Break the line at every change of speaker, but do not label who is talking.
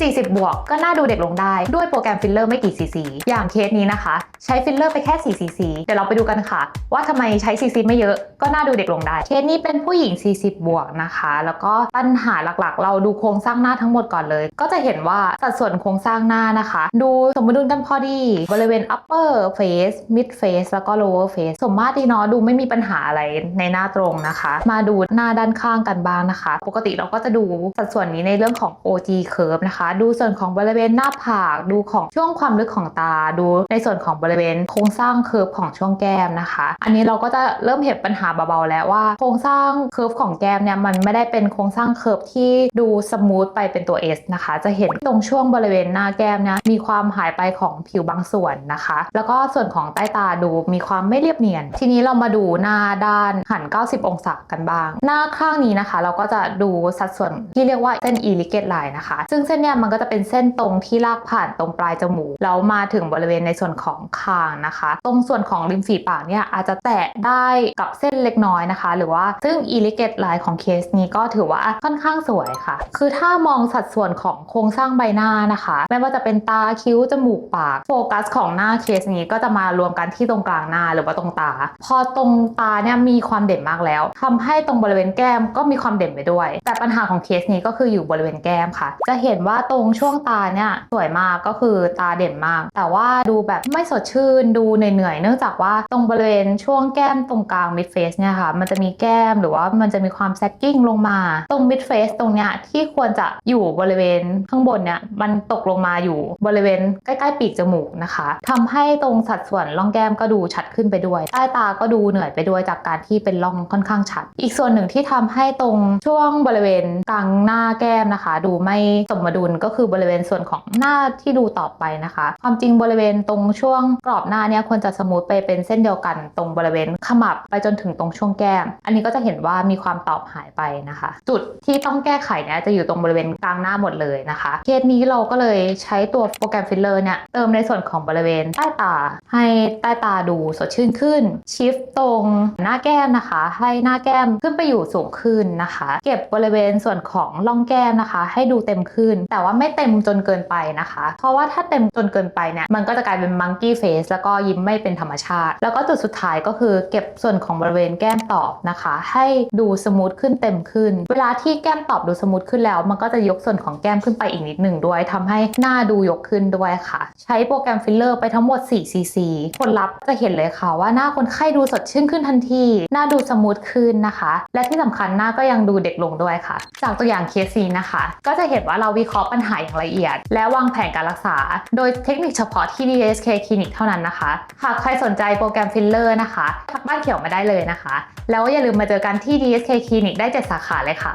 40 บวกก็น่าดูเด็กลงได้ด้วยโปรแกรมฟิลเลอร์ไม่กี่ซีซีอย่างเคสนี้นะคะ ใช้ฟิลเลอร์ไปแค่4ซีซีเดี๋ยวเราไปดูกันค่ะ ว่าทำไมใช้ซีซีไม่เยอะก็น่าดูเด็กลงได้ เคสนี้เป็นผู้หญิง 40 บวกนะคะ แล้วก็ปัญหาหลักๆ เราดูโครงสร้างหน้าทั้งหมดก่อนเลย ก็จะเห็นว่าสัดส่วนโครงสร้างหน้านะคะ ดูสมดุลกันพอดี บริเวณ upper face mid face แล้วก็ lower face สมมาตรดีเนาะดูไม่มีปัญหาอะไรในหน้าตรงนะคะ มาดูหน้าด้านข้างกันบ้างนะคะ ปกติเราก็จะดูสัดส่วนนี้ในเรื่องของ OG curve นะคะดูส่วนของบริเวณหน้าผาก ดูของช่วงความลึกของตา ดูในส่วนของบริเวณโครงสร้างเคิร์ฟของช่วงแก้มนะคะ อันนี้เราก็จะเริ่มเห็นปัญหาเบาๆแล้วว่าโครงสร้างเคิร์ฟของแก้มเนี่ยมันไม่ได้เป็นโครงสร้างเคิร์ฟที่ดูสมูทไปเป็นตัว S นะคะ จะเห็นตรงช่วงบริเวณหน้าแก้มเนี่ยมีความหายไปของผิวบางส่วนนะคะ แล้วก็ส่วนของใต้ตาดูมีความไม่เรียบเนียน ทีนี้เรามาดูหน้าด้านหัน 90 องศากันบ้าง หน้าข้างนี้นะคะ เราก็จะดูสัดส่วนที่เรียกว่าเส้น irrigate line นะคะ ซึ่งเส้นเนี่ยมันก็จะเป็นเส้นตรงที่ลากผ่านตรงปลายจมูกแล้วมาถึงบริเวณในส่วนของคางนะคะ ตรงส่วนของริมฝีปากเนี่ยอาจจะแตะได้กับเส้นเล็กน้อยนะคะ หรือว่าซึ่ง irrigate line ของเคสนี้ก็ถือว่าค่อนข้างสวยค่ะ คือถ้ามองสัดส่วนของโครงสร้างใบหน้านะคะ ไม่ว่าจะเป็นตาคิ้วจมูกปากโฟกัสของหน้าเคสนี้ก็จะมารวมกันที่ตรงกลางหน้าหรือว่าตรงตา พอตรงตาเนี่ยมีความเด่นมากแล้วทำให้ตรงบริเวณแก้มก็มีความเด่นไปด้วย แต่ปัญหาของเคสนี้ก็คืออยู่บริเวณแก้มค่ะ จะเห็นว่าตรงช่วงตาเนี่ยสวยมากก็คือตาเด่นมาก แต่ว่าดูแบบไม่สดชื่นดูเหนื่อยๆเนื่องจากว่าตรงบริเวณช่วงแก้มตรงกลาง mid face เนี่ยค่ะมันจะมีแก้มหรือว่ามันจะมีความ sagging ลงมา ตรง mid face ตรงเนี้ยที่ควรจะอยู่บริเวณข้างบนเนี่ยมันตกลงมาอยู่บริเวณใกล้ๆปีกจมูกนะคะทำให้ตรงสัดส่วนร่องแก้มก็ดูชัดขึ้นไปด้วยใต้ตาก็ดูเหนื่อยไปด้วยจากการที่เป็นร่องค่อนข้างชัด อีกส่วนหนึ่งที่ทำให้ตรงช่วงบริเวณกลางหน้าแก้มนะคะ ดูไม่สมดุลก็คือบริเวณส่วนของหน้าที่ดูต่อไปนะคะ ความจริงบริเวณตรงช่วงกรอบหน้าเนี่ยควรจะสมูทไปเป็นเส้นเดียวกัน ตรงบริเวณขมับไปจนถึงตรงช่วงแก้ม อันนี้ก็จะเห็นว่ามีความตอบหายไปนะคะ จุดที่ต้องแก้ไขเนี่ยจะอยู่ตรงบริเวณกลางหน้าหมดเลยนะคะเคสนี้เราก็เลยใช้ตัวโปรแกรมฟิลเลอร์เนี่ยเติมในส่วนของบริเวณใต้ตา ให้ใต้ตาดูสดชื่นขึ้น ชิฟตรงหน้าแก้มนะคะ ให้หน้าแก้มขึ้นไปอยู่สูงขึ้นนะคะ เก็บบริเวณส่วนของร่องแก้มนะคะ ให้ดูเต็มขึ้น แต่ว่าไม่เต็มจนเกินไปนะคะ เพราะว่าถ้าเต็มจนเกินไปเนี่ยมันก็จะกลายเป็นมังกี้เฟสแล้วก็ยิ้มไม่เป็นธรรมชาติ แล้วก็จุดสุดท้ายก็คือเก็บส่วนของบริเวณแก้มตอบนะคะ ให้ดูสมูทขึ้นเต็มขึ้น เวลาที่แก้มตอบดูสมูทขึ้นแล้ว มันก็จะยกส่วนของแก้มขึ้นไปอีกนิดหนึ่งด้วยทำให้หน้าดูยกขึ้นด้วยค่ะ ใช้โปรแกรมฟิลเลอร์ไปทั้งหมด4 cc ผลลัพธ์จะเห็นเลยค่ะว่าหน้าคนไข้ดูสดชื่นขึ้นทันที หน้าดูสมูทขึ้นนะคะ และที่สำคัญหน้าก็ยังดูเด็กลงด้วยค่ะ จากตัวอย่างเคสซีนะคะ ก็จะเห็นว่าเราวิเคราะห์ปัญหาอย่างละเอียด และวางแผนการรักษา โดยเทคนิคเฉพาะที่ DSK คลินิกเท่านั้นนะคะ หากใครสนใจโปรแกรมฟิลเลอร์นะคะทักบ้านเขียวมาได้เลยนะคะ แล้วอย่าลืมมาเจอกันที่ DSK คลินิกได้ 7 สาขาเลยค่ะ